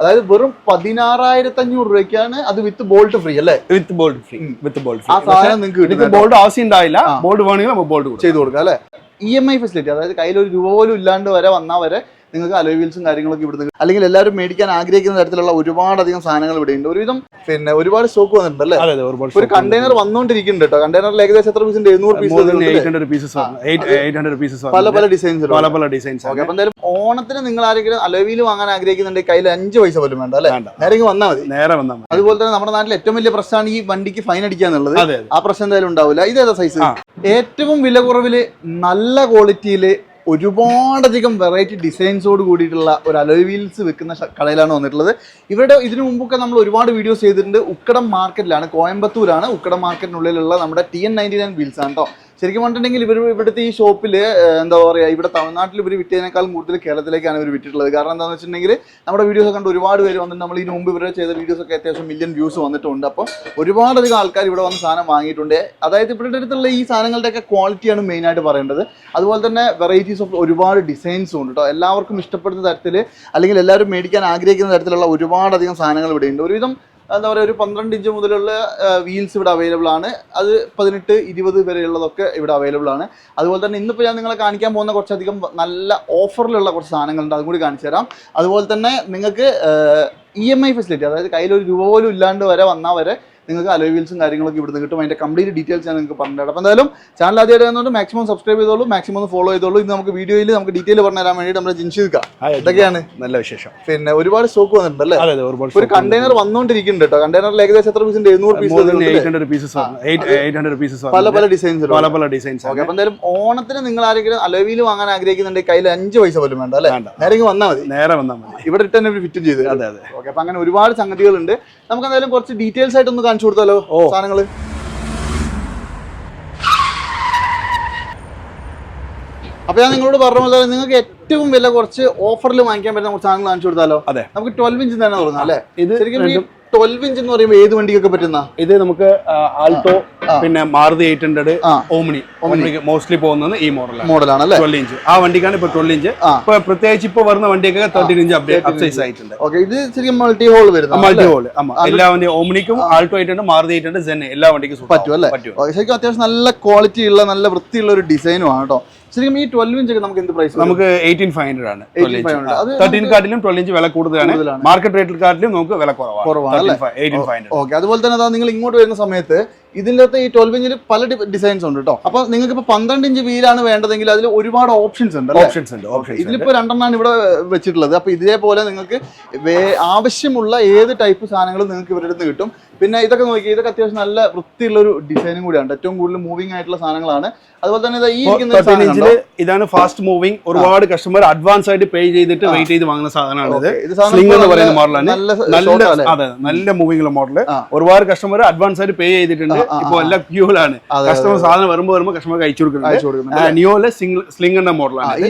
അതായത് വെറും പതിനാറായിരത്തി അഞ്ഞൂറ് രൂപയ്ക്കാണ് അത് വിത്ത് ബോൾട്ട് ഫ്രീ അല്ലേ? With bolt free with bolt ആ സാധനം നിങ്ങൾക്ക് ബോൾഡ് ആവശ്യം ഉണ്ടായില്ല. ബോൾഡ് വേണമെങ്കിൽ നമുക്ക് ബോൾഡ് ചെയ്ത് ചെയ്തു കൊടുക്കാം അല്ലെ? ഇ എം ഐ ഫെസിലിറ്റി അതായത് കയ്യിൽ ഒരു രൂപ പോലും ഇല്ലാണ്ട് വരെ വന്നാൽ വരെ നിങ്ങൾക്ക് അലോയ് വീൽസും കാര്യങ്ങളൊക്കെ ഇവിടുന്ന് അല്ലെങ്കിൽ എല്ലാവരും മേടിക്കാൻ ആഗ്രഹിക്കുന്ന തരത്തിലുള്ള ഒരുപാടധികം സാധനങ്ങൾ ഇവിടെ ഉണ്ട്. ഒരുവിധം പിന്നെ ഒരുപാട് സ്റ്റോക്ക് വന്നിട്ടുണ്ട് അല്ലേ? ഒരു കണ്ടെയ്നർ വന്നുകൊണ്ടിരിക്കുന്നുണ്ട് കേട്ടോ. കണ്ടെയ്നറിൽ ഏകദേശം എത്ര പീസിന്റെ എഴുന്നൂറ് പീസ് പീസസ് പല പല ഡിസൈൻസ് പല പല ഡിസൈൻസ് അപ്പൊ എന്തായാലും ഓണത്തിന് നിങ്ങൾ ആരെങ്കിലും അലോവിയിൽ വാങ്ങാൻ ആഗ്രഹിക്കുന്നുണ്ടെങ്കിൽ കയ്യിൽ അഞ്ച് പൈസ പോലും വേണ്ട അല്ലേ? നേരെ വന്നാൽ മതി. നേരെ വന്നാൽ മതി. അതുപോലെ തന്നെ നമ്മുടെ നാട്ടിൽ ഏറ്റവും വലിയ പ്രശ്നമാണ് ഈ വണ്ടിക്ക് ഫൈൻ അടിക്കുക എന്നുള്ളത് ആ പ്രശ്നം എന്തായാലും ഉണ്ടാവില്ല. ഇതേതാ സൈസ് ഏറ്റവും വില കുറവിൽ നല്ല ക്വാളിറ്റിയിൽ ഒരുപാടധികം വെറൈറ്റി ഡിസൈൻസോട് കൂടിയിട്ടുള്ള ഒരു അലോയ് വീൽസ് വെക്കുന്ന കടയിലാണ് വന്നിട്ടുള്ളത്. ഇവരുടെ ഇതിനു മുമ്പൊക്കെ നമ്മൾ ഒരുപാട് വീഡിയോസ് ചെയ്തിട്ടുണ്ട്. ഉക്കടം മാർക്കറ്റിലാണ് കോയമ്പത്തൂരാണ് ഉക്കടം മാർക്കറ്റിനുള്ളിലുള്ള നമ്മുടെ T N ninety nine wheels ആണ് കേട്ടോ ശരിക്കും പറഞ്ഞിട്ടുണ്ടെങ്കിൽ ഇവർ ഇവിടുത്തെ ഈ ഷോപ്പിൽ എന്താ പറയുക ഇവിടെ തമിഴ്നാട്ടിൽ ഇവർ വിറ്റതിനേക്കാളും കൂടുതൽ കേരളത്തിലേക്കാണ് ഇവർ വിറ്റിട്ടുള്ളത്. കാരണം എന്താണെന്ന് വെച്ചിട്ടുണ്ടെങ്കിൽ നമ്മുടെ വീഡിയോസ് കണ്ട് ഒരുപാട് പേര് വന്നിട്ട് നമ്മൾ ഇതിന് മുമ്പ് ഇവരെ ചെയ്ത വീഡിയോസ് ഒക്കെ അത്യാവശ്യം മില്യൺ വ്യൂസ് വന്നിട്ടുണ്ട്. അപ്പോൾ ഒരുപാടധികം ആൾക്കാർ ഇവിടെ വന്ന് സാധനം വാങ്ങിയിട്ടുണ്ട്. അതായത് ഇവരുടെ അടുത്തുള്ള ഈ സാധനങ്ങളുടെയൊക്കെ ക്വാളിറ്റിയാണ് മെയിനായിട്ട് പറയേണ്ടത്. അതുപോലെ തന്നെ വെറൈറ്റീസ് ഓഫ് ഒരുപാട് ഡിസൈൻസും ഉണ്ട് കേട്ടോ എല്ലാവർക്കും ഇഷ്ടപ്പെടുന്ന തരത്തിൽ അല്ലെങ്കിൽ എല്ലാവരും മേടിക്കാൻ ആഗ്രഹിക്കുന്ന തരത്തിലുള്ള ഒരുപാടധികം സാധനങ്ങൾ ഇവിടെ ഉണ്ട് ഒരുവിധം എന്താ പറയുക ഒരു പന്ത്രണ്ട് ഇഞ്ച് മുതലുള്ള വീൽസ് ഇവിടെ അവൈലബിൾ ആണ്. അത് പതിനെട്ട് ഇരുപത് വരെയുള്ളതൊക്കെ ഇവിടെ അവൈലബിൾ ആണ്. അതുപോലെ തന്നെ ഇന്നിപ്പോൾ ഞാൻ നിങ്ങളെ കാണിക്കാൻ പോകുന്ന കുറച്ചധികം നല്ല ഓഫറിലുള്ള കുറച്ച് സാധനങ്ങളുണ്ട്. അതും കൂടി കാണിച്ചു തരാം. അതുപോലെ തന്നെ നിങ്ങൾക്ക് ഇ എം ഐ ഫെസിലിറ്റി അതായത് കയ്യിൽ ഒരു രൂപ പോലും ഇല്ലാണ്ട് വരെ വന്നാൽ വരെ നിങ്ങൾക്ക് അലോയ് വീൽസും കാര്യങ്ങളൊക്കെ ഇവിടുന്ന് കിട്ടും. അതിന്റെ കംപ്ലീറ്റ് ഡീറ്റെയിൽസ് ഞാൻ നിങ്ങൾക്ക് പറഞ്ഞിട്ടുണ്ട് അപ്പോൾ എന്തായാലും ചാനൽ ആദ്യമായിട്ട് വന്നുകൊണ്ട് മാക്സിമം സബ്സ്ക്രൈബ് ചെയ്തോളൂ മാക്സിമം ഒന്ന് ഫോളോ ചെയ്തോളൂ. ഇത് നമുക്ക് വീഡിയോയിൽ നമുക്ക് ഡീറ്റെയിൽ പറഞ്ഞു തരാൻ വേണ്ടിയിട്ട് നമ്മുടെ ജിൻഷിക്ക ഇതൊക്കെയാണ് നല്ല വിശേഷം. പിന്നെ ഒരുപാട് സ്റ്റോക്ക് വന്നിട്ടുണ്ട് അല്ലേ അതെ അതെ ഒരുപാട് ഒരു കണ്ടെയ്നർ വന്നുകൊണ്ടിരിക്കുന്നുണ്ട് കേട്ടോ. കണ്ടെയ്നറിൽ ഏകദേശം എത്ര എഴുന്നൂറ് പീസ് ഹൺഡ്രഡ് പീസസ് പല പല ഡിസൈൻസ് പല പല ഡിസൈൻസ് ഓക്കെ അപ്പോൾ എന്തായാലും ഓണത്തിന് നിങ്ങൾ ആരെങ്കിലും അലോവിയിൽ വാങ്ങാൻ ആഗ്രഹിക്കുന്നുണ്ടെങ്കിൽ കയ്യിൽ അഞ്ച് പൈസ പോലും വേണ്ട അല്ലേ? വേണ്ട. നേരെ വന്നാൽ മതി. നേരെ വന്നാൽ മതി. ഇവിടെ ഇട്ട് തന്നെ ഫിറ്റ് ചെയ്ത് അതെ അതെ. ഓക്കെ അപ്പൊ അങ്ങനെ ഒരുപാട് സംഗതികളുണ്ട്. നമുക്ക് എന്തായാലും കുറച്ച് ഡീറ്റെയിൽസ് ആയിട്ട് ഒന്ന് കാണിച്ചു കൊടുത്താലോ ഓ. സാധനങ്ങൾ അപ്പൊ ഞാൻ നിങ്ങളോട് പറഞ്ഞ പോലെ നിങ്ങൾക്ക് ഏറ്റവും വില കുറച്ച് ഓഫറിൽ വാങ്ങിക്കാൻ പറ്റുന്ന സാധനങ്ങൾ കാണിച്ചു കൊടുത്താലോ അതെ. നമുക്ക് ട്വൽവ് ഇഞ്ച് തന്നെ തുടങ്ങാം അല്ലെ ഇത് ശരിക്കും ട്വൽവ് ഇഞ്ച് എന്ന് പറയുമ്പോൾ ഏത് വണ്ടിക്കൊക്കെ പറ്റുന്ന? ഇത് നമുക്ക് ആൾട്ടോ പിന്നെ മാറുതി എയ്റ്റ് ഹൺഡ്രഡ്. ഓമിനി. ഓമിനിക്ക് മോസ്റ്റ്ലി പോകുന്നത് ഈ മോഡലാണ് മോഡലാണ് അല്ലേ ട്വൽവ് ഇഞ്ച് ആ വണ്ടിക്കാണ് ഇപ്പൊ ട്വൽവ് ഇഞ്ച്. ഇപ്പൊ പ്രത്യേകിച്ച് ഇപ്പൊ വരുന്ന വണ്ടിയൊക്കെ തേർട്ടീൻ ഇഞ്ച് അപ്ഡേറ്റ് അപ്സൈസ് ആയിട്ടുണ്ട്. ഓക്കെ ഇത് ശരിക്കും മൾട്ടി ഹോൾ വരുന്നത് മൾട്ടി ഹോൾ എല്ലാ വണ്ടി ഓമിനിക്കും Alto eight hundred Maruti eight hundred Zen എല്ലാ വണ്ടിക്കും പറ്റും അല്ലേ? ശരിക്കും അത്യാവശ്യം നല്ല ക്വാളിറ്റി ഉള്ള നല്ല വൃത്തിയുള്ള ഒരു ഡിസൈനും ആണ് കേട്ടോ ശരിക്കും ഈ ട്വൽവ് ഇഞ്ച് നമുക്ക് എന്ത് പ്രൈസ് നമുക്ക് എയ്റ്റീൻ ഫൈവ് ഹൺഡ്രഡ് ആണ്. 18,500. അത് തേർട്ടീൻ കാർഡിലും ട്വൽവ് ഇഞ്ച് വില കൂടുതലാണ്. മാർക്കറ്റ് റേറ്റിൽ കാർഡിലും നമുക്ക് വില കുറവാണ്. ഓക്കെ. അതുപോലെ തന്നെ അതാ നിങ്ങൾ ഇങ്ങോട്ട് വരുന്ന സമയത്ത് ഇതിന്റെ അകത്ത് ഈ ട്വൽവ് ഇഞ്ചിൽ പല ഡിസൈൻസ് ഉണ്ട് കേട്ടോ അപ്പൊ നിങ്ങൾക്ക് ഇപ്പൊ പന്ത്രണ്ട് ഇഞ്ച് വീലാണ് വേണ്ടതെങ്കിൽ അതിൽ ഒരുപാട് ഓപ്ഷൻസ് ഉണ്ട് ഓപ്ഷൻസ് ഉണ്ട് ഇതിലിപ്പോ രണ്ടെണ്ണമാണ് ഇവിടെ വെച്ചിട്ടുള്ളത്. അപ്പൊ ഇതേപോലെ നിങ്ങൾക്ക് ആവശ്യമുള്ള ഏത് ടൈപ്പ് സാധനങ്ങളും നിങ്ങൾക്ക് ഇവരുടെ അടുത്ത് കിട്ടും. പിന്നെ ഇതൊക്കെ നോക്കി ഇതൊക്കെ അത്യാവശ്യം നല്ല വൃത്തിയുള്ള ഒരു ഡിസൈനും കൂടിയാണ്. ഏറ്റവും കൂടുതൽ മൂവിംഗ് ആയിട്ടുള്ള സാധനങ്ങളാണ്. അതുപോലെ തന്നെ ഈ ഇരിക്കുന്ന ഇതാണ് ഫാസ്റ്റ് മൂവിംഗ് ഒരുപാട് കസ്റ്റമർ അഡ്വാൻസ് ആയിട്ട് പേ ചെയ്തിട്ട് വെയിറ്റ് ചെയ്ത് വാങ്ങുന്ന സാധനമാണ് ഇത്. പറയുന്ന മോഡലാണ് നല്ല? അതെ നല്ല മൂവിംഗ് ആ. ഒരുപാട് കസ്റ്റമർ അഡ്വാൻസ് ആയിട്ട് പേ ചെയ്തിട്ടുണ്ട്. ആ, ആ, ഇപ്പൊ എല്ലാം ക്യൂലാണ് ആണ്. കസ്റ്റമർ സാധനം വരുമ്പോൾ വരുമ്പോൾ കസ്റ്റമർ അയച്ചു കൊടുക്കുന്നുണ്ട്. കൊടുക്കുന്നുണ്ട് നിയോയിലെ സ്ലിംഗ് എന്ന മോഡലാണ്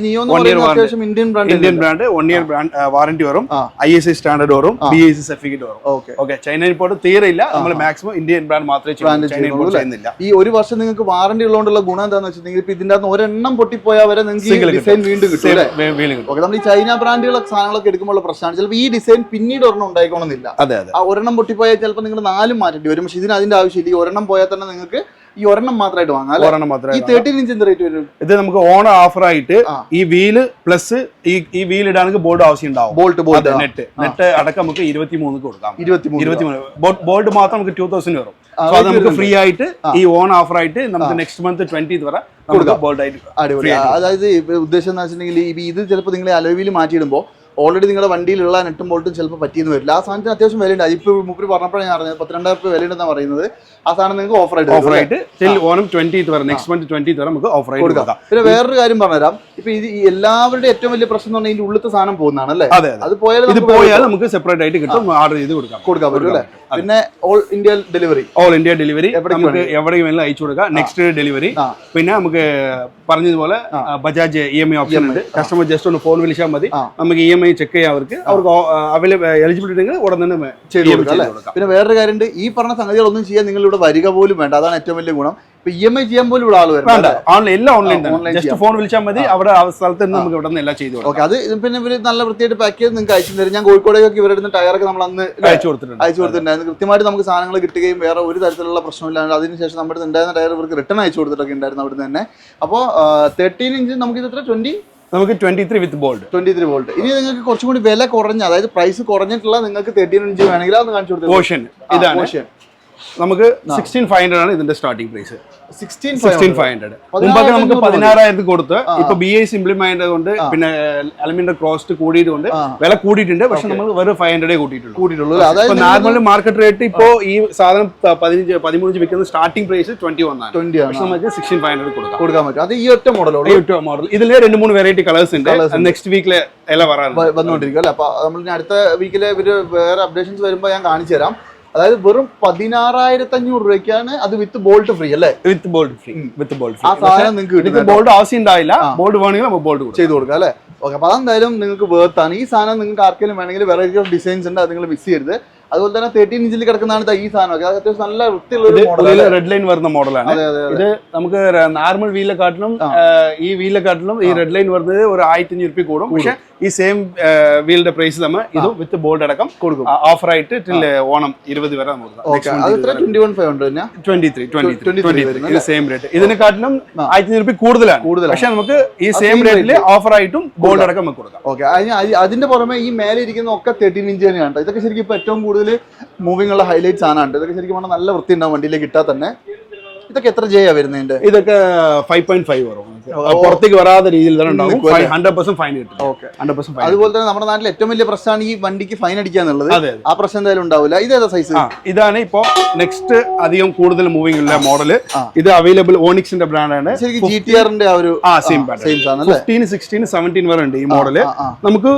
Indian brand Indian brand one year brand warranty വരും. ഐ എസ് ഐ സ്റ്റാൻഡേർഡ് വരും. ബി എസ് സി സർട്ടിഫിക്കറ്റ് വരും. ഓക്കെ. ഓക്കെ ചൈന ഇമ്പോർട്ട് തീരെ ഇല്ല നമ്മൾ മാക്സിമം ഇന്ത്യൻ ബ്രാൻഡ് മാത്രമേ? ചെയ്യുന്നില്ല. ഈ ഒരു വർഷം നിങ്ങൾക്ക് വാറന്റി ഉള്ളതുകൊണ്ടുള്ള ഗുണം എന്താണെന്ന് വെച്ചിട്ടുണ്ടെങ്കിൽ ഇപ്പൊ ഇതിന്റെ അകത്ത് ഒരെണ്ണം പൊട്ടിപ്പോയാൽ വരെ നിങ്ങൾക്ക് ഡിസൈൻ വീണ്ടും കിട്ടും. ഓക്കെ നമ്മൾ ഈ ചൈന ബ്രാൻഡുകളെ സാധനങ്ങളൊക്കെ എടുക്കുമ്പോൾ പ്രശ്നമാണ്. ചിലപ്പോൾ ഈ ഡിസൈൻ പിന്നീട് ഒരെണ്ണം ഉണ്ടായിക്കോണമെന്നില്ല അതെ അതെ. ആ ഒരെണ്ണം പൊട്ടിപ്പോയാൽ ചിലപ്പോൾ നിങ്ങൾ നാലും മാറ്റേണ്ടി വരും. പക്ഷെ ഇതിന് അതിന്റെ ആവശ്യമില്ല. ഈ ഒരെണ്ണം പോയാൽ തന്നെ നിങ്ങൾക്ക് ഈ ഒരെണ്ണം മാത്രമായിട്ട് വാങ്ങാം ഒരെണ്ണം മാത്രമേ ഈ തേർട്ടീൻ ഇഞ്ച് എന്ത് റേറ്റ് വരും? ഇത് നമുക്ക് ഓൺ ഓഫർ ആയിട്ട്. ഈ വീൽ പ്ലസ് ഈ ഈ വീൽ ഇടാണെങ്കിൽ ബോർഡ് ആവശ്യം ഉണ്ടാവും ബോൾട്ട് ബോൾട്ട് നെറ്റ് നെറ്റ് അടക്കം നമുക്ക് ഇരുപത്തി മൂന്ന് കൊടുക്കാം. ഇരുപത്തിമൂന്ന് ഇരുപത്തി മൂന്ന് ബോർഡ് മാത്രം നമുക്ക് ടൂ തൗസൻഡ് വരും. സോ അത് നമുക്ക്. ഫ്രീ ആയിട്ട് ഈ ഓൺ ഓഫർ ആയിട്ട് നമുക്ക് നെക്സ്റ്റ് മന്ത് ട്വന്റി വരെ കൊടുക്കാം. ബോൾഡ് ആയിട്ട് അടിപൊളി. അതായത് ഉദ്ദേശം എന്ന് വെച്ചിട്ടുണ്ടെങ്കിൽ ഇത് ചിലപ്പോൾ നിങ്ങൾ അലോവിയിൽ മാറ്റിയിടുമ്പോൾ ഓൾറെഡി നിങ്ങളുടെ വണ്ടിയിലുള്ള നെട്ടും ബോൾട്ടും ചിലപ്പോൾ പറ്റിയെന്ന് വരില്ല. ആ സാധനത്തിന് അത്യാവശ്യം വിലയുണ്ട്. അതിപ്പോൾ മുപ്പര് പറഞ്ഞപ്പോഴാണ് ഞാൻ അറിഞ്ഞത്. പത്തിരണ്ടായിരം രൂപ വിലയുണ്ടെന്നാണ് പറയുന്നത്. ആ സാധനം നിങ്ങൾക്ക് ഓഫർ ആയിട്ട് ഓഫർ ആയിട്ട് ടിൽ ഓണം ട്വന്റി വരെ നെക്സ്റ്റ് മന്ത് ട്വന്റി വരെ നമുക്ക് ഓഫർ ആയിട്ട് കൊടുക്കാം. പിന്നെ വേറൊരു കാര്യം പറഞ്ഞുതരാം. ഇപ്പൊ ഇത് എല്ലാവരുടെ ഏറ്റവും വലിയ പ്രശ്നം എന്ന് പറഞ്ഞാൽ ഇതിന്റെ ഉള്ളിലത്തെ സാധനം പോകുന്നതാണ് അല്ലേ? അതെ അതെ. പോയാൽ ഇത് നമുക്ക് പോയാൽ നമുക്ക് സെപ്പറേറ്റ് ആയിട്ട് കിട്ടും. ഓർഡർ ചെയ്ത് കൊടുക്കാം. കൊടുക്കാൻ പറ്റും അല്ലേ? പിന്നെ all India delivery all India delivery നമുക്ക് എവിടെയും വേണമെങ്കിലും അയച്ചു കൊടുക്കാം. നെക്സ്റ്റ് ഡെലിവറി പിന്നെ നമുക്ക് പറഞ്ഞതുപോലെ Bajaj E M I option ഉണ്ട്. കസ്റ്റമർ ജസ്റ്റ് ഒന്ന് ഫോൺ വിളിച്ചാൽ മതി. നമുക്ക് ഇ എം ഐ വേണമെങ്കിൽ ചെക്ക് ചെയ്യാം അവർക്ക്. അവർക്ക് അവൈലബിൾ എലിജിബിലിറ്റി ഉണ്ടെങ്കിൽ ഉടൻ തന്നെ ചെയ്തു കൊടുക്കാം അല്ലേ? പിന്നെ വേറൊരു കാര്യമുണ്ട്. ഈ പറഞ്ഞ സംഗതികളൊന്നും ചെയ്യാൻ നിങ്ങൾ ഇവിടെ വരിക പോലും വേണ്ട. അതാണ് ഏറ്റവും വലിയ ഗുണം. ഇപ്പൊ ഇ എം ഐ ചെയ്യാൻ പോലും ഇവിടെ ആൾ വരുന്നുണ്ട് വേണ്ട. ഓൺലൈൻ എല്ലാം ഓൺലൈൻ തന്നെ. ജസ്റ്റ് ഫോൺ വിളിച്ചാൽ മതി. അവിടെ ആ സ്ഥലത്ത് നിന്ന് നമുക്ക് ഇവിടെ നിന്ന് എല്ലാം ചെയ്തു കൊടുക്കാം. ഓക്കെ അത് പിന്നെ ഇവർ നല്ല വൃത്തിയായിട്ട് പാക്ക് ചെയ്ത് നിങ്ങൾക്ക് അയച്ചു തരും. ഞാൻ കോഴിക്കോടേക്കൊക്കെ ഇവരുടെ നിന്ന് ടയറൊക്കെ നമ്മൾ അന്ന് അയച്ചു കൊടുത്തിട്ടുണ്ട്. അയച്ചു കൊടുത്തിട്ടുണ്ടായിരുന്നു കൃത്യമായിട്ട് നമുക്ക് സാധനങ്ങൾ കിട്ടുകയും വേറെ ഒരു തരത്തിലുള്ള പ്രശ്നമില്ലാണ്ട് അതിനുശേഷം നമ്മുടെ ഉണ്ടായിരുന്ന ടയർ ഇവർക്ക് റിട്ടേൺ അയച്ചു കൊടുത്തിട്ടൊക്കെ ഉണ്ടായിരുന്നു അവിടെ തന്നെ. അപ്പോൾ തേർട്ടീൻ ഇഞ്ച് നമുക്ക് ഇത് എത്ര? ട്വന്റി നമുക്ക് twenty three with bolt twenty three bolt ഇനി നിങ്ങൾക്ക് കുറച്ചും കൂടി വില കുറഞ്ഞ അതായത് പ്രൈസ് കുറഞ്ഞിട്ടുള്ള നിങ്ങൾക്ക് തേർട്ടീൻ ഇഞ്ച് വേണമെങ്കിൽ അത് കാണിച്ചു കൊടുത്തു. ഓഷൻ ഇതാണ്. നമുക്ക് സിക്സ്റ്റീൻ ഫൈവ് ഹൺഡ്രഡ് ആണ് ഇതിന്റെ starting price sixteen five hundred മുമ്പൊക്കെ നമുക്ക് പതിനാറായിരത്തി കൊടുത്ത് ഇപ്പൊ ബി ഐ ഇംപ്ലിമെന്റ് കൊണ്ട് പിന്നെ അലമിന്റെ ക്രോസ്റ്റ് കൂടിയത് കൊണ്ട് വില കൂടിയിട്ടുണ്ട്. പക്ഷെ നമ്മൾ വെറും ഫൈവ് ഹൺഡ്രഡേ കൂട്ടിയിട്ടുള്ളൂ. കൂട്ടിയിട്ടുള്ളൂ അതായത് നോർമൽ മാർക്കറ്റ് റേറ്റ് ഇപ്പോ ഈ സാധനം പതിനഞ്ച് പതിമൂന്ന് വിൽക്കുന്ന സ്റ്റാർട്ടിംഗ് പ്രൈസ് ട്വന്റി വൺ ആണ്. ട്വന്റി പക്ഷെ നമുക്ക് സിക്സ്റ്റീൻ ഫൈവ് ഹൺഡ്രഡ് കൊടുക്കാം. കൊടുക്കാൻ പറ്റും. അത് ഈ ഒറ്റ മോഡലുള്ളൂ മോഡൽ ഇതിൽ രണ്ട് മൂന്ന് വെറൈറ്റി കളേഴ്സ് ഉണ്ട്. നെക്സ്റ്റ് വീക്കിലെ ഇല വരാറുണ്ട്. വന്നുകൊണ്ടിരിക്കും അല്ലെ? അപ്പൊ നമ്മൾ അടുത്ത വീക്കിലെ ഇവർ വേറെ അപ്ഡേഷൻസ് വരുമ്പോൾ ഞാൻ കാണിച്ചു തരാം. അതായത് വെറും പതിനാറായിരത്തി അഞ്ഞൂറ് രൂപയ്ക്കാണ് അത് വിത്ത് ബോൾട്ട് ഫ്രീ അല്ലേ? With bolt free with bolt ആ സാധനം നിങ്ങൾക്ക് ബോൾഡ് ആവശ്യം ഉണ്ടായില്ല ബോൾഡ് വേണമെങ്കിൽ നമുക്ക് ബോൾഡ് കൊടുക്കാം. ചെയ്ത് കൊടുക്കാം അല്ലേ? ഓക്കെ അപ്പൊ അതെന്തായാലും നിങ്ങൾക്ക് വേർത്താണ് ഈ സാധനം നിങ്ങൾക്ക് ആർക്കെങ്കിലും വേണമെങ്കിൽ വെറൈറ്റി ഓഫ് ഡിസൈൻസ് ഉണ്ട് അത് നിങ്ങൾ മിസ് ചെയ്യരുത്. അതുപോലെ തന്നെ തേർട്ടീൻ ഇഞ്ചിൽ കിടക്കുന്നതാണ് ഈ സാധനം. ഒക്കെ അത് അത്യാവശ്യം നല്ല വൃത്തിയുള്ള റെഡ് ലൈൻ വരുന്ന മോഡലാണ് ഇത് നമുക്ക് നോർമൽ വീലെ കാട്ടിലും ഈ വീലെ കാട്ടിലും ഈ റെഡ് ലൈൻ വരുന്നത് ഒരു ആയിരത്തി അഞ്ഞൂറ് രൂപ കൂടും. പക്ഷെ ഈ സെയിം വീലിന്റെ പ്രൈസ് നമ്മൾ ഇത് വിത്ത് ബോൾഡ് അടക്കം കൊടുക്കും. ഓഫർ ആയിട്ട് ടിൽ ഓണം ഇരുപത് വരെ നമുക്ക് അത് എത്ര ട്വന്റി വൺ ഫൈവ് ഉണ്ട് തന്നെ ട്വന്റി ത്രീ ട്വന്റി 23 ത്രീ വരുന്നത് ഇത് സെയിം റേറ്റ് ഇതിനെക്കാട്ടിലും ആയിരത്തി അഞ്ഞൂറ് കൂടുതലാണ്. കൂടുതൽ പക്ഷെ നമുക്ക് ഈ സെയിം റേറ്റിൽ ഓഫർ ആയിട്ടും ബോൾഡ് അടക്കം നമുക്ക് കൊടുക്കാം. ഓക്കെ അതിന്റെ പുറമെ ഈ മേലെ ഇരിക്കുന്ന ഒക്കെ തേർട്ടീൻ ഇഞ്ച് തന്നെയാണ്. ഇതൊക്കെ ശരിക്കും ഇപ്പൊ ഏറ്റവും കൂടുതൽ മൂവിംഗ് ഉള്ള ഹൈലൈറ്റ്സ് ആണ്. ഇതൊക്കെ ശരിക്കും നല്ല വൃത്തി ഉണ്ടാവും വണ്ടിയിലേക്ക് ഇട്ടാൽ തന്നെ. ഇതൊക്കെ എത്ര ജയാ വരുന്നതിന്റെ? ഇതൊക്കെ ഫൈവ് പോയിന്റ് ഫൈവ് വരും. പുറത്തേക്ക് വരാത്ത രീതിയിൽ തന്നെ ഉണ്ടാവും? ഹൺഡ്രഡ് പെർസെന്റ് ഫൈൻ കിട്ടും. ഹൺഡ്രഡ് പെർസെന്റ് അതുപോലെ തന്നെ നമ്മുടെ നാട്ടിൽ ഏറ്റവും വലിയ പ്രശ്നമാണ് ഈ വണ്ടിക്ക് ഫൈൻ അടിക്കുക എന്നുള്ളത് ആ പ്രശ്നം എന്തായാലും ഉണ്ടാവില്ല. ഇതേതാ സൈസ് ഇതാണ് ഇപ്പോ നെക്സ്റ്റ് അധികം കൂടുതൽ മൂവിംഗ് ഉള്ള മോഡൽ ഇത് അവൈലബിൾ ഓണിക്സിന്റെ ബ്രാൻഡാണ് ശരിക്കും ജി ടി ആറിന്റെ ആ ഒരു സെയിം സെയിം സാധനം അല്ലേ? ഫിഫ്റ്റീൻ സിക്സ്റ്റീൻ സെവന്റീൻ വരെ ഉണ്ട് ഈ മോഡൽ. നമുക്ക്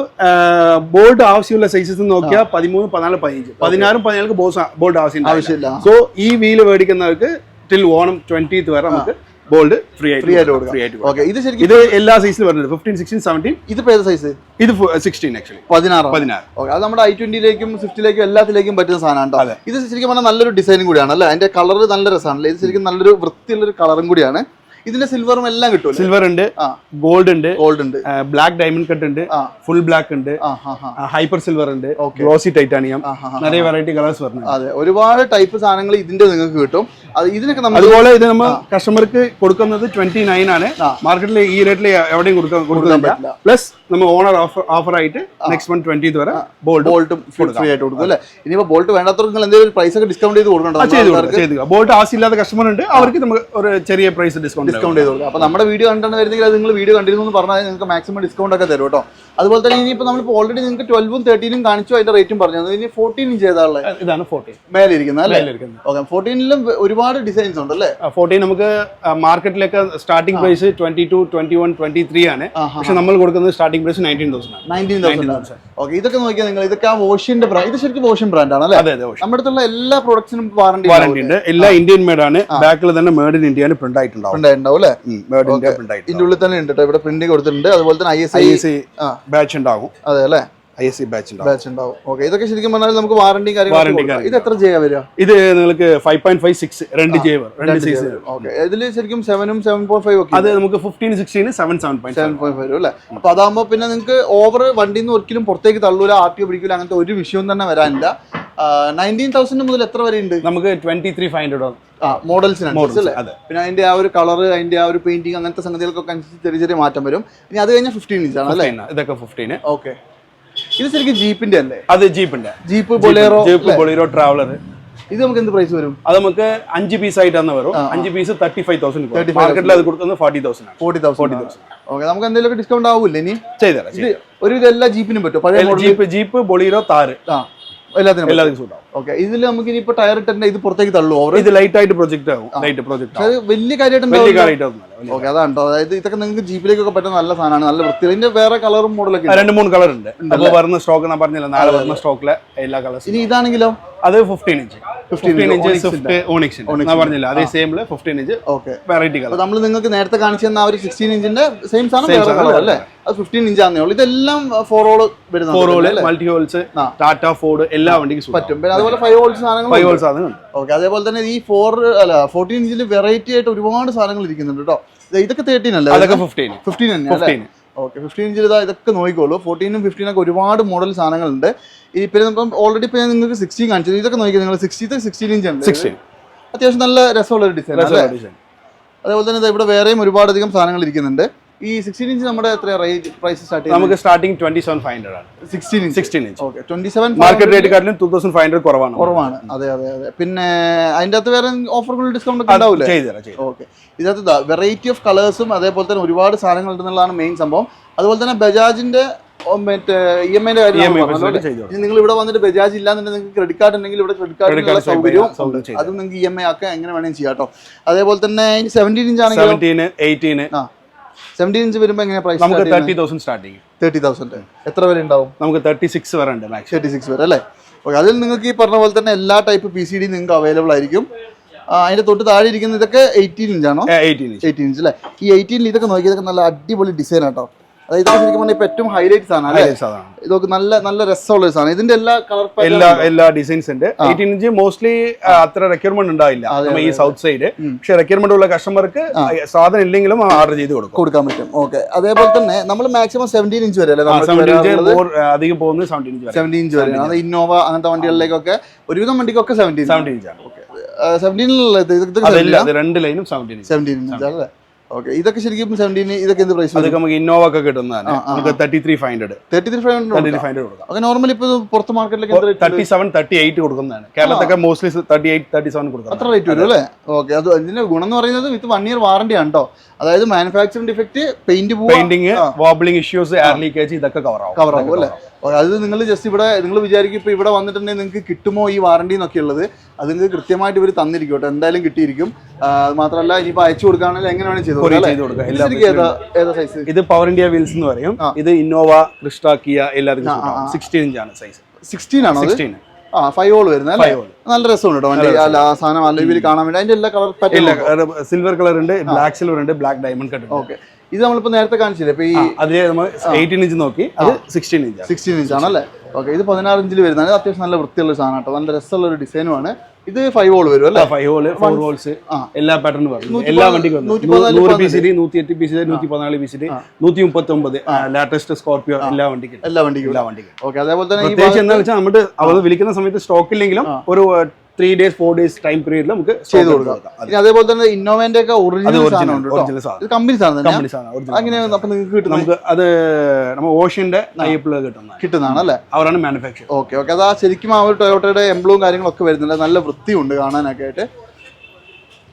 ബോൾഡ് ആവശ്യമുള്ള സൈസസ് നോക്കിയാൽ പതിമൂന്ന് പതിനാല് പതിനഞ്ച്. പതിനാറും പതിനാല് ബോൾഡ് ആവശ്യം ആവശ്യമില്ല. സോ ഈ വീൽ മേടിക്കുന്നവർക്ക് ടിൽ ഓണം ട്വന്റീത്ത് വരെ നമുക്ക് ബോൾഡ് ഫ്രീ ആയിട്ട് ഫ്രീ ആയിട്ട് കൊടുക്കാം. ഫ്രീ ആയിട്ട് ഓക്കെ ഇത് ശരിക്കും ഇത് എല്ലാ സൈസിലും വരുന്നത് ഫിഫ്റ്റീൻ സിക്സ്റ്റീൻ സെവന്റീൻ ഇത് ഏത് സൈസ് ഇത് സിക്സ്റ്റീൻ ആക്ച്വലി പതിനാറ്? പതിനാറ്. ഓക്കെ അത് നമ്മുടെ ഐ ട്വന്റിയിലേക്കും സ്വിഫ്റ്റിലേക്കും എല്ലാത്തിലേക്കും പറ്റുന്ന സാധനമാണ് ഇത് ശരിക്കും പറഞ്ഞാൽ നല്ലൊരു ഡിസൈനും കൂടിയാണ് അല്ലേ? അതിന്റെ കളർ നല്ല രസമാണല്ലേ? ഇത് ശരിക്കും നല്ലൊരു വൃത്തിയുള്ള ഒരു കളറും കൂടിയാണ്. ഇതിന്റെ സിൽവറും എല്ലാം കിട്ടും സിൽവർ ഉണ്ട് ഗോൾഡ് ഉണ്ട് ഗോൾഡ് ഉണ്ട്. ബ്ലാക്ക് ഡയമണ്ട് കട്ട് ഉണ്ട് ഫുൾ ബ്ലാക്ക് ഉണ്ട് ഹൈപ്പർ സിൽവർ ഉണ്ട്. Glossy titanium. നിറയെ വെറൈറ്റി കളേഴ്സ് വരുന്നത് അതെ ഒരുപാട് ടൈപ്പ് സാധനങ്ങൾ ഇതിന്റെ നിങ്ങൾക്ക് കിട്ടും. അത് ഇതിനൊക്കെ നമ്മൾ അതുപോലെ ഇത് നമ്മൾ കസ്റ്റമർക്ക് കൊടുക്കുന്നത് ട്വന്റി നയൻ ആണ്. മാർക്കറ്റിൽ ഈ റേറ്റിൽ എവിടെയും കൊടുക്കാൻ കൊടുക്കുന്നില്ല. പറ്റില്ല. പ്ലസ് നമ്മൾ ഓണർ ഓഫർ ഓഫർ ആയിട്ട് നെക്സ്റ്റ് മന്ത് ട്വന്റി വരെ ബോൾട്ട് ബോൾട്ടും ഫ്രീ ആയിട്ട് കൊടുക്കും അല്ലേ? ഇനിയിപ്പോ ബോൾട്ട് വേണ്ടാത്തവർക്ക് നിങ്ങൾ എന്തെങ്കിലും പ്രൈസ് ഒക്കെ ഡിസ്കൗണ്ട് ചെയ്ത് കൊടുക്കണ്ടോ? ബോൾട്ട് ആവശ്യമില്ലാത്ത കസ്റ്റമർ ഉണ്ട് അവർക്ക് നമുക്ക് ഒരു ചെറിയ പ്രൈസ് ഡിസ്കൗണ്ട് ഡിസ്കൗണ്ട് ചെയ്ത് കൊടുക്കും അപ്പൊ നമ്മുടെ വീഡിയോ കണ്ടാണ് വരുന്നെങ്കിൽ അത് നിങ്ങൾ വീഡിയോ കണ്ടിരുന്നു എന്ന് പറഞ്ഞാൽ നിങ്ങൾക്ക് മാക്സിമം ഡിസ്കൗണ്ട് ഒക്കെ തരും കേട്ടോ. അതുപോലെ തന്നെ ഇനിയിപ്പോൾ നമ്മളിപ്പോൾ ഓൾറെഡി നിങ്ങൾക്ക് ട്വൽവും തേർട്ടീനും കാണിച്ചു അതിന്റെ റേറ്റും പറഞ്ഞു. ഇനി ഫോർട്ടീൻ ഇഞ്ച് ഇതാണ് ഫോർട്ടീൻ മേലെ ഇരിക്കുന്നത് അല്ലേ ഓക്കെ ഫോർട്ടീനിലും ഒരുപാട് ഡിസൈൻസ് ഉണ്ട് അല്ലേ? ഫോർട്ടീൻ നമുക്ക് മാർക്കറ്റിലേക്ക് starting price twenty two twenty one twenty three ആണ് പക്ഷെ നമ്മൾ കൊടുക്കുന്നത് സ്റ്റാർട്ടിംഗ് പ്രൈസ് നയന്റീൻ തൗസൻഡ് ആണ്. നയന്റീൻ തൗസൻഡ് ഓക്കെ ഇതൊക്കെ നോക്കിയാൽ നിങ്ങൾ ഇതൊക്കെ ആ ഓഷ്യന്റെ ബ്രാൻഡ് ഇത് ശരിക്കും ഓഷ്യൻ ബ്രാൻഡ് ആണ് അല്ലേ? നമ്മുടെ അടുത്തുള്ള എല്ലാ പ്രൊഡക്ട്സിനും വാറണ്ടി വാറന്റി ഉണ്ട്. എല്ലാ ഇന്ത്യൻ മേഡ് ആണ്. ബാക്കിൽ തന്നെ മേഡ് ഇൻ ഇന്ത്യ പ്രിന്റ് ആയിട്ടുണ്ടാവും. ഉണ്ടായിട്ടുണ്ടാവും അല്ലേ? മേഡ് ഇന്ത്യ പ്രിന്റ് ആയിട്ട് ഇതിന്റെ ഉള്ളിൽ തന്നെ ഉണ്ട് കേട്ടോ ഇവിടെ പ്രിന്റ് കൊടുത്തിട്ടുണ്ട്. അതുപോലെ തന്നെ I S I S. Batch ഉണ്ടാകും. അതെ അല്ലേ? I S C batch batch ഉണ്ടാവും ഓക്കെ ഇതൊക്കെ ശരിക്കും പറഞ്ഞാൽ നമുക്ക് വാറണ്ടി കാര്യങ്ങൾ ഇത് എത്ര ജെ വരിക ഇത് നിങ്ങൾക്ക് ഫൈവ് പോയിന്റ് ഫൈവ് സിക്സ് രണ്ട് ജെ രണ്ട് സൈസ് ഓക്കെ ഇതിൽ ശരിക്കും സെവനും സെവൻ പോയിന്റ് ഫൈവ് ഒക്കെ അത് നമുക്ക് fifteen sixteen seven seven point seven point five അല്ലേ? അപ്പൊ അതാകുമ്പോൾ പിന്നെ നിങ്ങൾക്ക് ഓവർ വണ്ടിയിൽ നിന്ന് ഒരിക്കലും പുറത്തേക്ക് തള്ളൂല ആർ ടി പിടിക്കൂല അങ്ങനത്തെ ഒരു വിഷയം തന്നെ വരാനില്ല. നയന്റീൻ തൗസൻഡ് മുതൽ എത്ര വരെ ഉണ്ട് നമുക്ക് ട്വന്റി ത്രീ ഫൈവ് ഹൺഡ്രഡ് ആ അല്ലേ? പിന്നെ അതിന്റെ ആ ഒരു കളർ അതിന്റെ ആ ഒരു പെയിന്റിംഗ് അങ്ങനത്തെ സംഗതികൾക്കൊക്കെ അനുസരിച്ച് ചെറിയ ചെറിയ മാറ്റം വരും. ഇനി അത് കഴിഞ്ഞാൽ ഫിഫ്റ്റീൻ ഇഞ്ച് ആണ് അല്ലേ ഇതൊക്കെ ഫിഫ്റ്റീന് ഓക്കെ ഇത് ശരിക്കും ജീപ്പിന്റെ അല്ലേ? അത് ജീപ്പിന്റെ. Jeep Bolero jeep Bolero traveller. ഇത് നമുക്ക് എന്ത് പ്രൈസ് വരും? അത് നമുക്ക് അഞ്ച് പീസ് ആയിട്ടാണ് വരും. അഞ്ച് പീസ് തേർട്ടി ഫൈവ് തൗസൻഡ് 35,000 മാർക്കറ്റിൽ അത് കൊടുക്കുന്നത് forty thousand forty thousand okay നമുക്ക് എന്തെങ്കിലും ഡിസ്കൗണ്ട് ആവില്ലേ ഇനി? ചെയ്തുതരാം ഇത് ഇതെല്ലാം എല്ലാ ജീപ്പിനും പറ്റും പഴയ ജീപ്പ് ജീപ്പ് ബൊളീറോ താറ്. എല്ലാത്തിനും എല്ലാ ദിവസവും ഉണ്ടാവും ഓക്കെ ഇതിൽ നമുക്ക് ഇനിയിപ്പോ ടയർ ഇട്ടിട്ട് ഇത് പുറത്തേക്ക് തള്ളു ഇത് ലൈറ്റ് ആയിട്ട് പ്രൊജക്ട് ആവും. ലൈറ്റ് പ്രൊജക്ട് വലിയ കാര്യമായിട്ട് വലിയ ഉണ്ടാവില്ല. ഓക്കെ അതാണ് ട്ടോ. അതായത് ഇതൊക്കെ നിങ്ങൾക്ക് ജീപ്പിലേക്കൊക്കെ പറ്റുന്ന നല്ല സാധനമാണ് നല്ല വൃത്തി ഇതിന്റെ വേറെ കളറും മോഡലൊക്കെ. രണ്ട് മൂന്ന് കളർ ഉണ്ട് അപ്പോൾ വരുന്ന സ്റ്റോക്ക് ഞാൻ പറഞ്ഞില്ല നാളെ വരുന്ന സ്റ്റോക്കിലെ എല്ലാ കളർ ഇനി ഇതാണെങ്കിലോ? അത് fifteen inch fifteen inch Swift Onyx ഞാൻ പറഞ്ഞില്ല അതേ സെയിമിൽ fifteen inch okay. Variety colour നമ്മൾ നിങ്ങൾക്ക് നേരത്തെ കാണിച്ചു തന്ന ആ ഒരു സിക്സ്റ്റീൻ ഇഞ്ചിന്റെ സെയിം സാധനം വേറെ സാധനം കളർ അല്ലേ? അത് ഫിഫ്റ്റീൻ ഇഞ്ച് ആണെന്നേ ഉള്ളൂ. ഇതെല്ലാം ഫോർ ഹോൾ വരുന്ന four hole multi holes Tata Ford എല്ലാ വണ്ടിക്കും പറ്റും. പിന്നെ അതുപോലെ ഫൈവ് ഹോൾസ് സാധനങ്ങൾ ഫൈവ് ഹോൾസ് ആണ് ഓക്കെ അതേപോലെ തന്നെ ഈ ഫോർ അല്ല ഫോർട്ടീൻ ഇഞ്ചിൽ വെറൈറ്റി ആയിട്ട് ഒരുപാട് സാധനങ്ങൾ ഇരിക്കുന്നുണ്ട് കേട്ടോ. ഇതൊക്കെ തേർട്ടീൻ അല്ലേ? അതൊക്കെ ഫിഫ്റ്റീൻ ഫിഫ്റ്റീൻ തന്നെ ഓക്കെ ഫിഫ്റ്റീൻ ഇഞ്ചിൽ ഇതാ ഇതൊക്കെ നോക്കിക്കോളൂ. ഫോർട്ടീനും ഫിഫ്റ്റീനൊക്കെ ഒരുപാട് മോഡൽ സാധനങ്ങളുണ്ട്. ഈ പിന്നെ ഇപ്പം ഓൾറെഡി ഇപ്പം ഞാൻ നിങ്ങൾക്ക് സിക്സ്റ്റീൻ കാണിച്ചത് ഇതൊക്കെ നോക്കി നിങ്ങൾ സിക്സ്റ്റീത്തെ സിക്സ്റ്റീൻ ഇഞ്ച് ഉണ്ട്. സിക്സ്റ്റീൻ അത്യാവശ്യം നല്ല രസമുള്ള ഒരു ഡിസൈൻ അതേപോലെ തന്നെ ഇവിടെ വേറെയും ഒരുപാട് അധികം സാധനങ്ങൾ ഇരിക്കുന്നുണ്ട്. ഈ സിക്സ്റ്റീൻ ഇഞ്ച് നമ്മുടെ എത്ര റേറ്റ് പ്രൈസ് സ്റ്റാർട്ട് നമുക്ക് starting twenty seven five hundred ആണ്. Sixteen inch sixteen inch okay twenty seven market rate കാട്ടിലും ടൂ തൗസൻഡ് ഫൈവ് ഹൺഡ്രഡ് കുറവാണ്. കുറവാണ്. അതെ അതെ അതെ. പിന്നെ അതിന്റെ അകത്ത് വേറെ ഓഫറുകൾ ഡിസ്കൗണ്ട് ഒക്കെ ഉണ്ടാവില്ലേ ചെയ്തുതരാം ഓക്കെ ഇതിനകത്ത് വെറൈറ്റി ഓഫ് കളേഴ്സും അതേപോലെ തന്നെ ഒരുപാട് സാധനങ്ങൾ ഉണ്ടെന്നുള്ളതാണ് മെയിൻ സംഭവം. അതുപോലെ തന്നെ ബജാജിന്റെ മറ്റേ ഇ എം ഐന്റെ കാര്യം നിങ്ങൾ ഇവിടെ വന്നിട്ട് ബജാജ് ഇല്ലാന്നുണ്ടെങ്കിൽ നിങ്ങൾക്ക് ക്രെഡിറ്റ് കാർഡ് ഉണ്ടെങ്കിൽ ഇവിടെ ക്രെഡിറ്റ് കാർഡ് കാർഡിനുള്ള സൗകര്യവും അതും നിങ്ങൾക്ക് ഇ എം ഐ ആക്കാൻ എങ്ങനെ വേണമെങ്കിലും ചെയ്യാം കേട്ടോ അതേപോലെ തന്നെ സെവന്റീൻ ഇഞ്ച് ആണെങ്കിൽ ആ. സെവന്റീൻ ഇഞ്ച് വരുമ്പോൾ എങ്ങനെ പ്രൈസ് നമുക്ക് thirty thousand starting thirty thousand എത്ര വരെ ഉണ്ടാവും? നമുക്ക് തേർട്ടി സിക്സ് വരെ ഉണ്ട് മാക്സിമം തേർട്ടി സിക്സ് വരെ അല്ലേ? ഓക്കെ അതിൽ നിങ്ങൾക്ക് ഈ പറഞ്ഞ പോലെ തന്നെ എല്ലാ ടൈപ്പ് പി സി ഡി നിങ്ങൾക്ക് അവൈലബിൾ ആയിരിക്കും. അതിന്റെ തൊട്ട് താഴെ ഇരിക്കുന്ന ഇതൊക്കെ എയ്റ്റീൻ ഇഞ്ച് എയ്റ്റീൻ ഇഞ്ച് അല്ലേ? ഈ എയ്റ്റീനിൽ ഇതൊക്കെ നോക്കി ഇതൊക്കെ നല്ല അടിപൊളി ഡിസൈൻ ആട്ടോ. ഇതൊക്കെ ശരിക്കും പറഞ്ഞാൽ ഏറ്റവും ഹൈലൈറ്റ് സാധനം അല്ലേ? സാധാരണ ഇതൊക്കെ നല്ല നല്ല രസമുള്ള ഒരു സാധനം. ഇതിന്റെ എല്ലാ കളർ എല്ലാ എല്ലാ ഡിസൈൻസ് ഉണ്ട്. എയ്റ്റീൻ ഇഞ്ച് മോസ്റ്റ്ലി അത്ര റെക്യർമെന്റ് ഉണ്ടാവില്ല. നമ്മ ഈ സൗത്ത് സൈഡ് പക്ഷെ റെക്യർമെന്റ് ഉള്ള കസ്റ്റമർക്ക് സാധനം ഇല്ലെങ്കിലും ഓർഡർ ചെയ്ത് കൊടുക്കും. കൊടുക്കാൻ പറ്റും. ഓക്കെ അതേപോലെ തന്നെ നമ്മൾ മാക്സിമം സെവന്റീൻ ഇഞ്ച് വരെ അധികം പോകുന്നത് സെവന്റീൻ ഇഞ്ച് സെവന്റീൻ ഇഞ്ച് വരെ. അത് ഇന്നോവ അങ്ങനത്തെ വണ്ടികളിലേക്കൊക്കെ ഒരുവിധം വണ്ടിക്കൊക്കെ സെവന്റീൻ സെവന്റീൻ ഇഞ്ച് ആണ്. സെവന്റീനിലുള്ള രണ്ട് ലൈനും സെവന്റീൻ സെവന്റീൻ ഇഞ്ച് അല്ലേ? ഓക്കെ ഇതൊക്കെ ശരിക്കും സെവന്റീൻ ഇതൊക്കെ എന്ത് പ്രൈസ് അതൊക്കെ നമുക്ക് ഇന്നോവ ഒക്കെ കിട്ടുന്നതാണ് നമുക്ക് thirty three five hundred thirty three five hundred five hundred കൊടുക്കാം. നോർമലി ഇപ്പോൾ പുറത്ത് മാർക്കറ്റിലേക്ക് തേർട്ടി സെവൻ തേർട്ടി എയ്റ്റ് കൊടുക്കുന്നതാണ്. കേരളത്തൊക്കെ mostly thirty eight thirty seven കൊടുക്കും അത്ര റേറ്റ് വരും അല്ലേ? ഓക്കെ അത് ഇതിന്റെ ഗുണം എന്ന് പറയുന്നത് വിത്ത് വൺ ഇയർ വാറണ്ടി ആണ് കേട്ടോ അതായത് മാനുഫാക്ചറിംഗ് ഡിഫക്റ്റ് പെയിന്റ് പോവാ. Painting wobbling issues air leakage ഇതൊക്കെ കവർ ആവും. കവർ ആവും അല്ലേ? അത് നിങ്ങൾ ജസ്റ്റ് ഇവിടെ നിങ്ങൾ വിചാരിക്കും ഇപ്പോൾ ഇവിടെ വന്നിട്ടുണ്ടെങ്കിൽ നിങ്ങൾക്ക് കിട്ടുമോ ഈ വാറണ്ടി എന്നൊക്കെ ഉള്ളത്. അത് നിങ്ങൾക്ക് കൃത്യമായിട്ട് ഇവർ തന്നിരിക്കും കേട്ടോ. എന്തായാലും കിട്ടിയിരിക്കും. മാത്രമല്ല ഇനിയിപ്പോൾ അയച്ചു കൊടുക്കുകയാണെങ്കിൽ എങ്ങനെ വേണമെങ്കിൽ സൈസ് ഇത് പവർ ഇന്ത്യ വീൽസ് എന്ന് പറയും. ഇത് ഇന്നോവ ക്രിസ്റ്റ കിയ എല്ലാവർക്കും സിക്സ്റ്റീൻ ഇഞ്ചാണ് സൈസ് സിക്സ്റ്റീൻ ആണോ സിക്സ്റ്റീൻ ആ ഫൈവ് ഓൾ Five നല്ല രസമുണ്ട് കേട്ടോ വണ്ടി. ആ സാധനം അലവിൽ കാണാൻ വേണ്ടി. അതിന്റെ എല്ലാ കളർ സിൽവർ കളർ ഉണ്ട് ബ്ലാക്ക് സിൽവർ ഉണ്ട് ബ്ലാക്ക് ഡയമണ്ട് കട്ട് ഓക്കെ ഇത് നമ്മളിപ്പോ നേരത്തെ കാണിച്ചില്ലേ? ഇപ്പൊ ഈ അതിൽ നമ്മൾ എയ്റ്റീൻ ഇഞ്ച് നോക്കി. അത് സിക്സ്റ്റീൻ ഇഞ്ച് സിക്സ്റ്റീൻ ഇഞ്ച് ആണല്ലേ ഓക്കെ ഇത് പതിനാറ് ഇഞ്ചിൽ വരുന്നതാണ്. അത്യാവശ്യം നല്ല വൃത്തിയുള്ള സാധനം കേട്ടോ. നല്ല രസമുള്ള ഒരു ഡിസൈനുമാണ്. ഇത് ഫൈവ് ഹോൾ വരും അല്ലേ? ഫൈവ് ഹോൾ ഫോർ ഹോൾസ് ആ. എല്ലാ പാറ്റേൺ വരും. എല്ലാ വണ്ടിക്കും നൂറ് പി സി ഡി നൂറ്റി എട്ട് പി സി ഡി നൂറ്റി പതിനാല് പി സി ഡി നൂറ്റി മുപ്പത്തി ഒമ്പത് ലാറ്റസ്റ്റ് സ്കോർപിയോ എല്ലാ വണ്ടിക്കും. എല്ലാ വണ്ടിക്കും. എല്ലാ വണ്ടിക്കും. ഓക്കെ അതേപോലെ തന്നെ പ്രത്യേകിച്ച് എന്താ വെച്ചാൽ നമ്മുടെ അവർ വിളിക്കുന്ന സമയത്ത് സ്റ്റോക്ക് ഇല്ലെങ്കിലും ഒരു three days four days time പീരീഡിൽ നമുക്ക് ചെയ്ത് കൊടുക്കാം. അതേപോലെ തന്നെ ഇന്നോവേന്റെ ഒക്കെ ഒറിജിനൽ സാധനം കേട്ടോ. കമ്പനി സാധനം. അങ്ങനെ നിങ്ങൾക്ക് കിട്ടുന്ന നമുക്ക് അത് നമ്മൾ ഓഷ്യന്റെ ടൈപ്പിൽ കിട്ടുന്ന കിട്ടുന്നതാണ്. അല്ലേ അവരാണ് മാനുഫാക്ചർ ഓക്കെ ഓക്കെ അത് ആ ശരിക്കും ആ ഒരു ടൊയോട്ടയുടെ എംബ്ലവും കാര്യങ്ങളൊക്കെ വരുന്നുണ്ട്. നല്ല വൃത്തിയുണ്ട് കാണാനൊക്കെ ആയിട്ട്.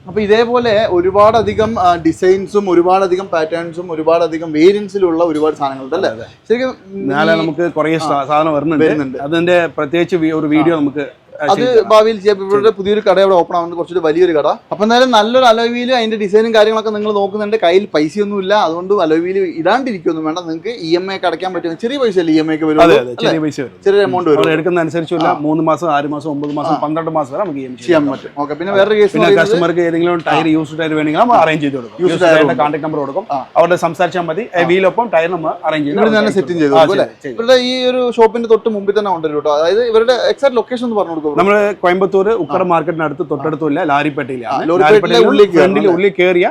അപ്പൊ ഇതേപോലെ ഒരുപാടധികം ഡിസൈൻസും ഒരുപാടധികം പാറ്റേൺസും ഒരുപാടധികം വേരിയൻസിലുള്ള ഒരുപാട് സാധനങ്ങളുണ്ട് അല്ലേ? ശരിക്കും നാളെ നമുക്ക് കുറേ സാധനം വരുന്നുണ്ട്. അതിന്റെ പ്രത്യേകിച്ച് ഒരു വീഡിയോ നമുക്ക് അത് ഭാവിയിൽ ചെയ്യാം. ഇവരുടെ പുതിയൊരു കട ഇവിടെ ഓപ്പൺ ആവുന്നത് കുറച്ചൊരു വലിയൊരു കട. അപ്പൊ എന്തായാലും നല്ലൊരു അലോവിയിൽ അതിന്റെ ഡിസൈനും കാര്യങ്ങളൊക്കെ നിങ്ങൾ നോക്കുന്നുണ്ട്. കയ്യിൽ പൈസയൊന്നും ഇല്ല അതുകൊണ്ട് അലോവിയിൽ ഇടാണ്ടിരിക്കൊന്നും വേണ്ട. നിങ്ങൾക്ക് ഇ എം ഐ അടയ്ക്കാൻ പറ്റും. ചെറിയ പൈസ അല്ലേ ഇ എം ഐക്ക് വരും ചെറിയ പൈസ വരും ചെറിയ എമൗണ്ട് വരും എടുക്കുന്ന അനുസരിച്ചുള്ള മൂന്ന് മാസം ആറ് മാസം ഒമ്പത് മാസം പന്ത്രണ്ട് മാസം വരെ നമുക്ക് ചെയ്യാം ചെയ്യാൻ പറ്റും. ഓക്കെ പിന്നെ വേറെ കേസ് കസ്റ്റമർക്ക് ഏതെങ്കിലും ടയർ യൂസ് ടയർ വേണമെങ്കിൽ നമ്മൾ അറേഞ്ച് ചെയ്ത് കൊടുക്കും. യൂസ് ടയറിന്റെ കോൺടാക്ട് നമ്പർ കൊടുക്കും. അവരുടെ സംസാരിച്ചാൽ മതി. വീലൊപ്പം ടയർ നമ്മൾ അറേഞ്ച് ഇവിടെ തന്നെ സെറ്റിംഗ് ചെയ്തു ഇവരുടെ ഈ ഒരു ഷോപ്പിന്റെ തൊട്ട് മുമ്പിൽ തന്നെ ഉണ്ടല്ലോ കേട്ടോ. അതായത് ഇവരുടെ എക്സാക്ട് ലൊക്കേഷൻ ഒന്ന് പറഞ്ഞു കൊടുക്കും നമ്മൾ കോയമ്പത്തൂർ ഉക്കട മാർക്കറ്റിനടുത്ത് തൊട്ടടുത്തില്ല ലാരിപ്പേട്ടയിലാണ്. ഫ്രണ്ടിൽ ഉള്ളിൽ കയറിയ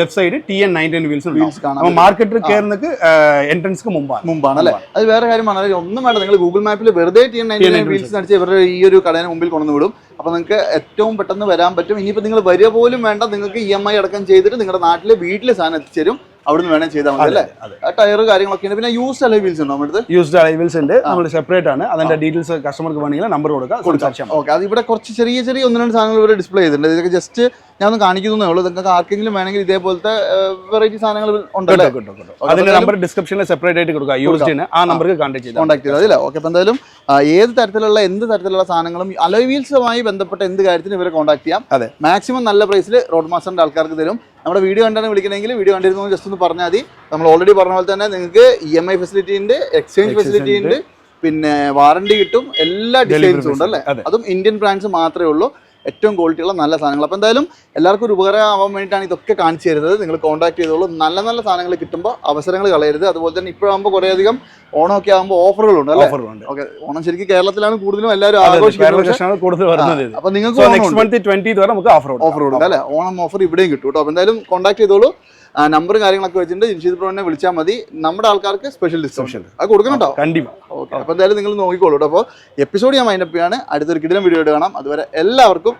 left side T N nineteen wheels കാണാം. മാർക്കറ്റിൽ കയറുന്നത് എൻട്രൻസ് മുമ്പാണ്. മുമ്പാണ്. അല്ലേ അത് വേറെ കാര്യമാണ് ഒന്നും വേണ്ട നിങ്ങൾ ഗൂഗിൾ മാപ്പിൽ വെറുതെ ടി എൻ നയന്റീൻ വീൽസ് അടിച്ച് ഇവരുടെ ഈ ഒരു കടയുടെ മുമ്പിൽ കൊണ്ടു വിടും. അപ്പൊ നിങ്ങൾക്ക് ഏറ്റവും പെട്ടെന്ന് വരാൻ പറ്റും. ഇനിയിപ്പോ നിങ്ങൾ വരിക പോലും വേണ്ട നിങ്ങൾക്ക് ഇ എം ഐ അടക്കം ചെയ്തിട്ട് നിങ്ങളുടെ നാട്ടിലെ വീട്ടിൽ സാധനം എത്തിച്ചേരും. അവിടുന്ന് വേണേ ചെയ്താൽ മതി അല്ലേ. ടയർ കാര്യങ്ങളൊക്കെ ഉണ്ട്. പിന്നെ യൂസ്ഡ് അലൈ വീൽസ് ഉണ്ടോ നമ്മുടെ അടുത്ത് യൂസ്ഡ് അലൈവൽസ് ഉണ്ട്. നമ്മൾ സെപ്പറേറ്റ് ആണ്. അതിന്റെ ഡീറ്റെയിൽസ് കസ്റ്റമർക്ക് വേണമെങ്കിൽ നമ്പർ കൊടുക്കാം. ഓക്കെ അത് ഇവിടെ കുറച്ച് ചെറിയ ചെറിയ ഒന്ന് രണ്ട് സാധനങ്ങൾ ഇവിടെ ഡിസ്പ്ലേ ചെയ്തിട്ടുണ്ട് ഇതൊക്കെ ജസ്റ്റ് ഞാൻ ഒന്ന് കാണിക്കുന്നേ ഉള്ളൂ. നിങ്ങൾക്ക് ആർക്കെങ്കിലും വേണമെങ്കിൽ ഇതേപോലത്തെ വെറൈറ്റി സാധനങ്ങൾ ഉണ്ടല്ലോ. അതിന്റെ നമ്പർ ഡിസ്ക്രിപ്ഷനിൽ സെപ്പറേറ്റ് ആയിട്ട് കൊടുക്കുക യൂസ്ഡിന് ആ നമ്പർക്ക് കോൺടാക്ട് ചെയ്താൽ കോൺടാക്ട് ചെയ്താൽ അല്ലേ? ഓക്കെ അപ്പോൾ എന്തായാലും ഏത് തരത്തിലുള്ള എന്ത് തരത്തിലുള്ള സാധനങ്ങളും അലോയ് വീൽസുമായി ബന്ധപ്പെട്ട എന്ത് കാര്യത്തിനും ഇവരെ കോൺടാക്ട് ചെയ്യാം. അതെ. മാക്സിമം നല്ല പ്രൈസിൽ റോഡ് മാസ്റ്ററിന്റെ ആൾക്കാർക്ക് തരും. നമ്മുടെ വീഡിയോ കണ്ടാണ് വിളിക്കണമെങ്കിൽ വീഡിയോ കണ്ടിരുന്നു ജസ്റ്റ് ഒന്ന് പറഞ്ഞാൽ മതി. നമ്മൾ ഓൾറെഡി പറഞ്ഞ പോലെ തന്നെ നിങ്ങൾക്ക് ഇ എം ഐ ഫെസിലിറ്റി ഉണ്ട് എക്സ്ചേഞ്ച് ഫെസിലിറ്റി ഉണ്ട്. പിന്നെ വാറണ്ടി കിട്ടും എല്ലാ ഡിസൈൻസും ഉണ്ട് അല്ലേ? അതും. ഇന്ത്യൻ ബ്രാൻഡ്സ് മാത്രമേ ഉള്ളൂ. ഏറ്റവും ക്വാളിറ്റി ഉള്ള നല്ല സാധനങ്ങൾ. അപ്പോൾ എന്തായാലും എല്ലാവർക്കും ഒരു ഉപകാരം ആവാൻ വേണ്ടിയിട്ടാണ് ഇതൊക്കെ കാണിച്ചു തരുന്നത്. നിങ്ങൾ കോൺടാക്ട് ചെയ്തോളൂ. നല്ല നല്ല സാധനങ്ങൾ കിട്ടുമ്പോൾ അവസരങ്ങൾ കളയരുത്. അതുപോലെ തന്നെ ഇപ്പോഴാകുമ്പോൾ കുറേയധികം ഓണമൊക്കെ ആകുമ്പോൾ ഓഫറുകളുണ്ട് ഓഫറുകളുണ്ട് ഓക്കെ. ഓണം ശരിക്കും കേരളത്തിലാണ് കൂടുതലും എല്ലാവരും ആഘോഷിക്കുന്നത്. കൂടുതൽ വരുന്നത് അപ്പോൾ അപ്പൊ നിങ്ങൾക്ക് നെക്സ്റ്റ് മന്ത് ട്വന്റി വരെ നമുക്ക് ഓഫർ ഓഫർ കൊടുക്കാം അല്ലേ? ഓണം ഓഫർ ഇവിടെയും കിട്ടും കേട്ടോ. അപ്പോൾ എന്തായാലും കോൺടാക്ട് ചെയ്തോളൂ. നമ്പറും കാര്യങ്ങളൊക്കെ വെച്ചിട്ടുണ്ട്. ജിൻഷീദ് പ്രോനെ വിളിച്ചാൽ മതി. നമ്മുടെ ആൾക്കാർക്ക് സ്പെഷ്യൽ ഡിസ്കൗണ്ട് അത് കൊടുക്കണം കേട്ടോ കണ്ടിപ്പാ. ഓക്കെ. അപ്പോൾ എന്തായാലും നിങ്ങൾ നോക്കിക്കോളൂ കേട്ടോ. അപ്പോൾ എപ്പിസോഡ് ഞാൻ മൈൻഡപ്പ് ചെയ്യാണ്. അടുത്തൊരു കിടിലം വീഡിയോ കാണാം. അതുവരെ എല്ലാവർക്കും